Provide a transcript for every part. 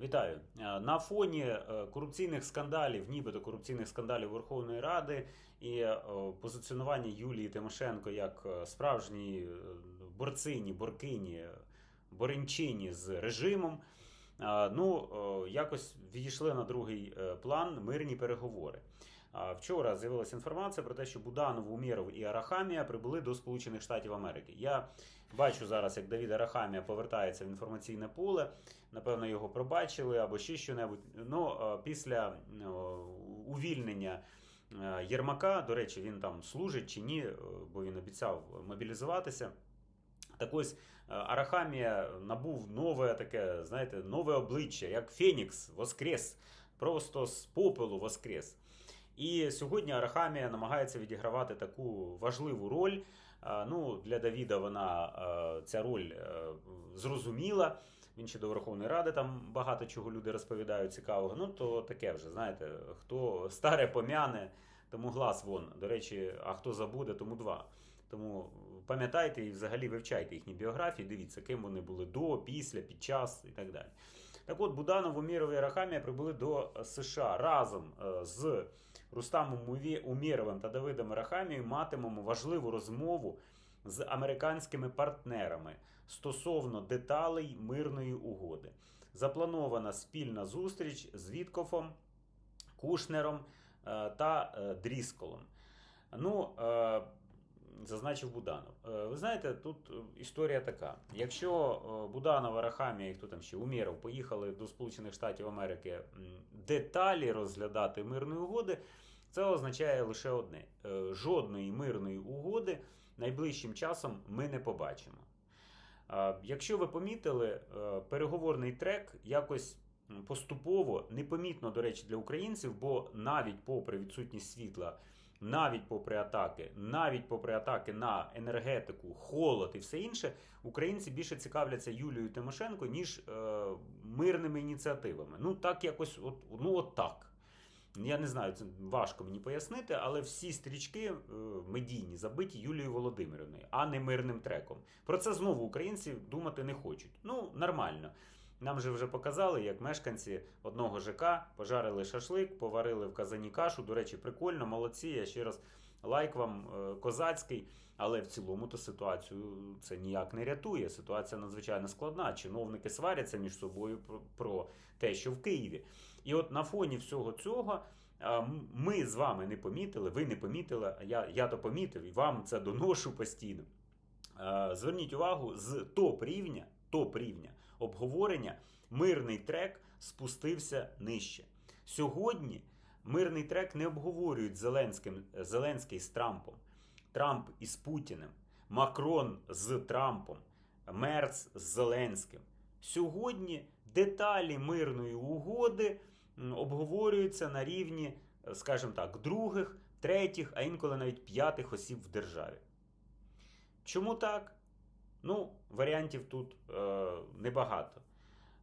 Вітаю Е, на фоні е, корупційних скандалів, нібито корупційних скандалів Верховної Ради і е, позиціонування Юлії Тимошенко як справжній борцині, боркині, боренчині з режимом. Ну, якось відійшли на другий план мирні переговори. Вчора з'явилася інформація про те, що Буданов, Умєров і Арахамія прибули до Сполучених Штатів Америки. Я бачу зараз, як Давід Арахамія повертається в інформаційне поле. Напевно, його пробачили або ще що-небудь. Ну, після е, увільнення е, Єрмака, до речі, він там служить чи ні, е, бо він обіцяв мобілізуватися. Так ось е, Арахамія набув нове таке, знаєте, нове обличчя, як Фенікс воскрес, просто з попелу воскрес. І сьогодні Арахамія намагається відігравати таку важливу роль. Е, Ну, для Давіда вона е, ця роль е, зрозуміла. Він ще до Верховної Ради там багато чого люди розповідають цікавого. Ну, то таке вже, знаєте, хто старе пом'яне, тому глас вон. До речі, а хто забуде, тому два. Тому пам'ятайте і взагалі вивчайте їхні біографії, дивіться, ким вони були до, після, під час і так далі. Так от, Буданов, Уміров і Рахамія прибули до США разом е, з Рустамом Умєровим та Давидом Рахамією матимемо важливу розмову з американськими партнерами стосовно деталей мирної угоди. Запланована спільна зустріч з Віткофом, Кушнером е, та е, Дрісколом. Ну, е, зазначив Буданов. Е, Ви знаєте, тут е, історія така: якщо е, Буданов, Арахамія і хто там ще Умєров поїхали до Сполучених Штатів Америки деталі розглядати мирної угоди, це означає лише одне: жодної мирної угоди найближчим часом ми не побачимо. Якщо ви помітили, переговорний трек якось поступово, непомітно, до речі, для українців, бо навіть попри відсутність світла, навіть попри атаки, навіть попри атаки на енергетику, холод і все інше, українці більше цікавляться Юлією Тимошенко, ніж е, мирними ініціативами. Ну, так якось, от, ну, от так. Я не знаю, це важко мені пояснити, але всі стрічки е, медійні забиті Юлією Володимирівною, а не мирним треком. Про це знову українці думати не хочуть. Ну, нормально. Нам же вже показали, як мешканці одного ЖК пожарили шашлик, поварили в казані кашу. До речі, прикольно, молодці. Я ще раз лайк вам е, козацький. Але в цілому то ситуацію це ніяк не рятує. Ситуація надзвичайно складна. Чиновники сваряться між собою про, те, що в Києві. І от на фоні всього цього. Ми з вами не помітили, ви не помітили, я, я то помітив і вам це доношу постійно. Зверніть увагу, з топ-рівня, топ-рівня обговорення мирний трек спустився нижче. Сьогодні мирний трек не обговорюють Зеленським, Зеленський з Трампом, Трамп із Путіним, Макрон з Трампом, Мерц з Зеленським. Сьогодні деталі мирної угоди обговорюються на рівні, е, скажімо так, других, третіх, а інколи навіть п'ятих осіб в державі. Чому так? Ну, варіантів тут е, небагато.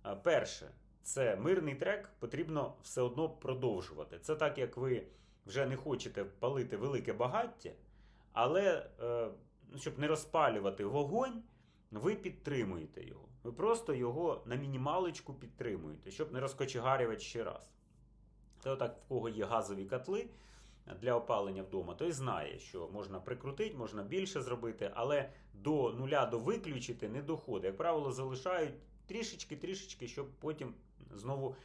Е, Перше, це мирний трек потрібно все одно продовжувати. Це так, як ви вже не хочете палити велике багаття, але е, ну, щоб не розпалювати вогонь, ви підтримуєте його. Ви просто його на мінімалочку підтримуєте, щоб не розкочегарювати ще раз. Це отак, в кого є газові котли для опалення вдома, той знає, що можна прикрутити, можна більше зробити, але до нуля до виключити не доходить. Як правило, залишають трішечки-трішечки, щоб потім знову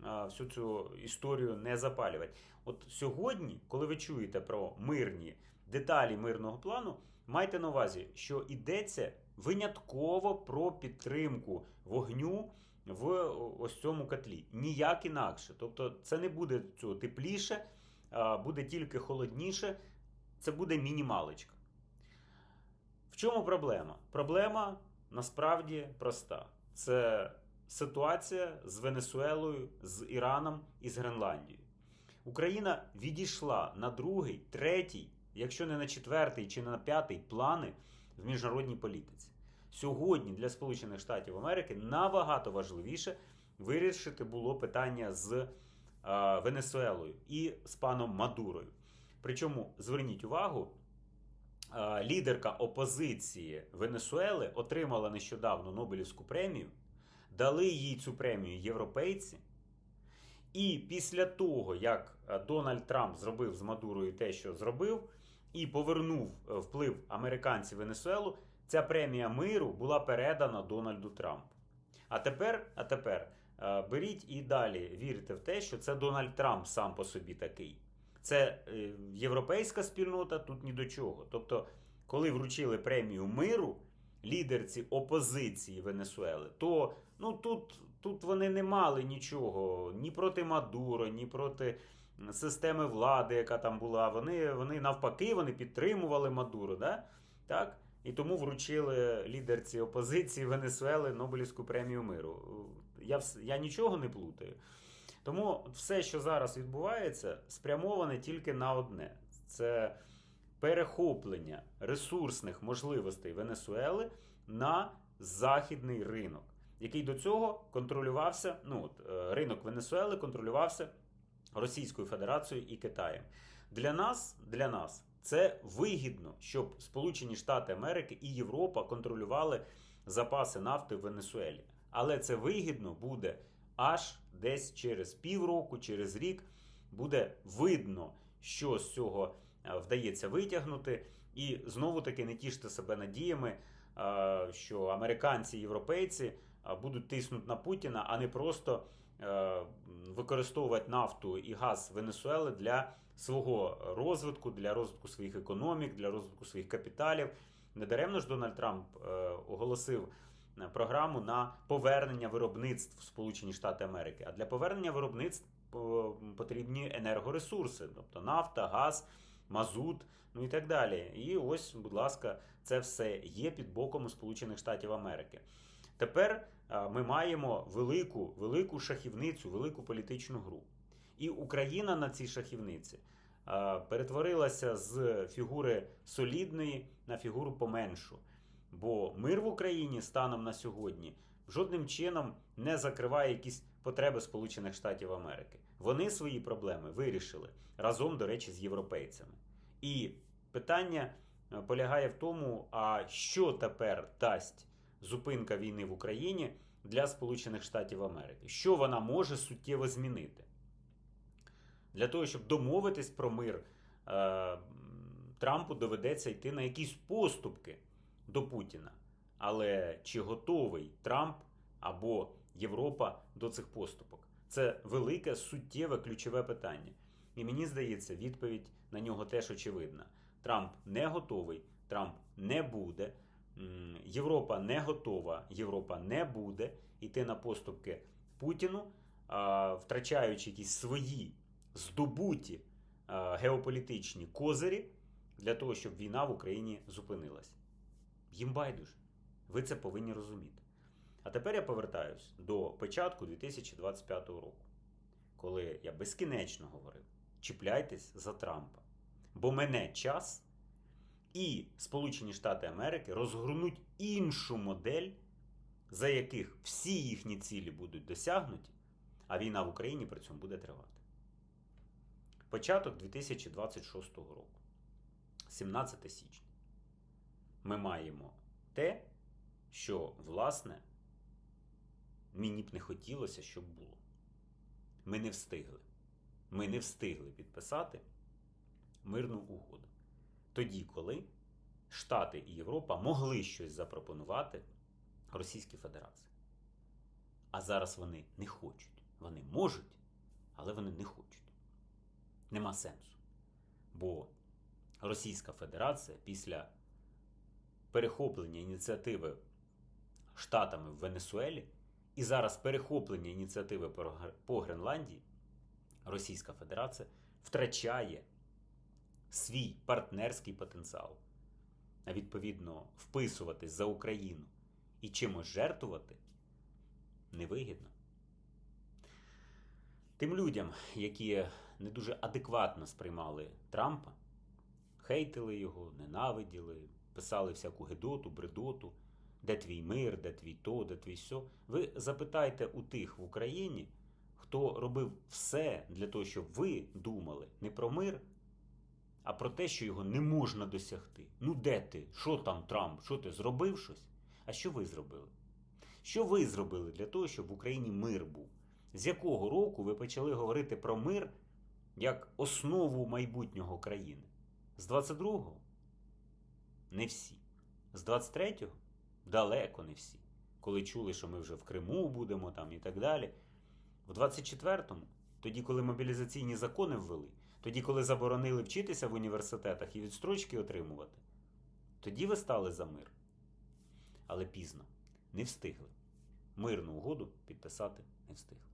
всю цю історію не запалювати. От сьогодні, коли ви чуєте про мирні деталі мирного плану, майте на увазі, що йдеться винятково про підтримку вогню в ось цьому котлі. Ніяк інакше. Тобто це не буде цього тепліше, буде тільки холодніше, це буде мінімалочка. В чому проблема? Проблема насправді проста. Це ситуація з Венесуелою, з Іраном і з Гренландією. Україна відійшла на другий, третій, якщо не на четвертий чи не на п'ятий плани в міжнародній політиці. Сьогодні для Сполучених Штатів Америки набагато важливіше вирішити було питання з Венесуелою і з паном Мадурою. Причому зверніть увагу, е, лідерка опозиції Венесуели отримала нещодавно Нобелівську премію Дали їй цю премію європейці. І після того, як е, Дональд Трамп зробив з Мадурою те, що зробив, і повернув е, вплив американців Венесуелу, ця премія миру була передана Дональду Трампу. А тепер, а тепер е, беріть і далі вірте в те, що це Дональд Трамп сам по собі такий. Це е, європейська спільнота тут ні до чого. Тобто, коли вручили премію миру лідерці опозиції Венесуели, то ну тут, тут вони не мали нічого ні проти Мадуро, ні проти системи влади, яка там була. Вони, вони навпаки вони підтримували Мадуро. Да? Так? І тому вручили лідерці опозиції Венесуели Нобелівську премію миру. Я, я нічого не плутаю. Тому все, що зараз відбувається, спрямоване тільки на одне: це перехоплення ресурсних можливостей Венесуели на західний ринок, який до цього контролювався. Ну от е, ринок Венесуели контролювався Російською Федерацією і Китаєм. Для нас, для нас це вигідно, щоб Сполучені Штати Америки і Європа контролювали запаси нафти в Венесуелі. Але це вигідно буде аж десь через півроку, через рік буде видно, що з цього е, вдається витягнути. І знову таки не тіште себе надіями, е, що американці і європейці е, будуть тиснути на Путіна, а не просто використовувати нафту і газ Венесуели для свого розвитку, для розвитку своїх економік, для розвитку своїх капіталів. Недаремно ж Дональд Трамп оголосив програму на повернення виробництв в Сполучені Штати Америки. А для повернення виробництв е, потрібні енергоресурси, тобто нафта, газ, мазут, ну і так далі. І ось, будь ласка, це все є під боком Сполучених Штатів Америки. Тепер е, ми маємо велику, велику шахівницю, велику політичну гру. І Україна на цій шахівниці е, перетворилася з фігури солідної на фігуру поменшу. Бо мир в Україні станом на сьогодні жодним чином не закриває якісь потреби Сполучених Штатів Америки. Вони свої проблеми вирішили разом, до речі, з європейцями. І питання е, полягає в тому, а що тепер дасть зупинка війни в Україні для Сполучених Штатів Америки? Що вона може суттєво змінити? Для того, щоб домовитись про мир, е, Трампу доведеться йти на якісь поступки до Путіна. Але чи готовий Трамп або Європа до цих поступок? Це велике, суттєве, ключове питання. І мені здається, відповідь на нього теж очевидна. Трамп не готовий, Трамп не буде. Європа не готова, Європа не буде йти на поступки Путіну, втрачаючи якісь свої здобуті геополітичні козирі для того, щоб війна в Україні зупинилась. Їм байдуже. Ви це повинні розуміти. А тепер я повертаюсь до початку 2025 року, коли я безкінечно говорив: чіпляйтесь за Трампа. Бо мене час і Сполучені Штати Америки розгорнуть іншу модель, за яких всі їхні цілі будуть досягнуті, а війна в Україні при цьому буде тривати. Початок 2026 року, 17 січня, ми маємо те, що, власне, мені б не хотілося, щоб було. Ми не встигли. Ми не встигли підписати мирну угоду. Тоді, коли Штати і Європа могли щось запропонувати Російській Федерації. А зараз вони не хочуть. Вони можуть, але вони не хочуть. Нема сенсу. Бо Російська Федерація після перехоплення ініціативи Штатами в Венесуелі і зараз перехоплення ініціативи по Гренландії, Російська Федерація втрачає свій партнерський потенціал, а відповідно вписуватись за Україну і чимось жертвувати невигідно. Тим людям, які не дуже адекватно сприймали Трампа, хейтили його, ненавиділи, писали всяку гедоту, бредоту, де твій мир, де твій то, де твій сьо. Ви запитайте у тих в Україні, хто робив все для того, щоб ви думали не про мир, а про те, що його не можна досягти. Ну де ти? Що там, Трамп? Що ти зробив щось? А що ви зробили? Що ви зробили для того, щоб в Україні мир був? З якого року ви почали говорити про мир як основу майбутнього країни? З 22-го? Не всі. З 23-го? Далеко не всі. Коли чули, що ми вже в Криму будемо там і так далі. В 24-му, тоді, коли мобілізаційні закони ввели, тоді, коли заборонили вчитися в університетах і відстрочки отримувати, тоді ви стали за мир. Але пізно, не встигли. Мирну угоду підписати не встигли.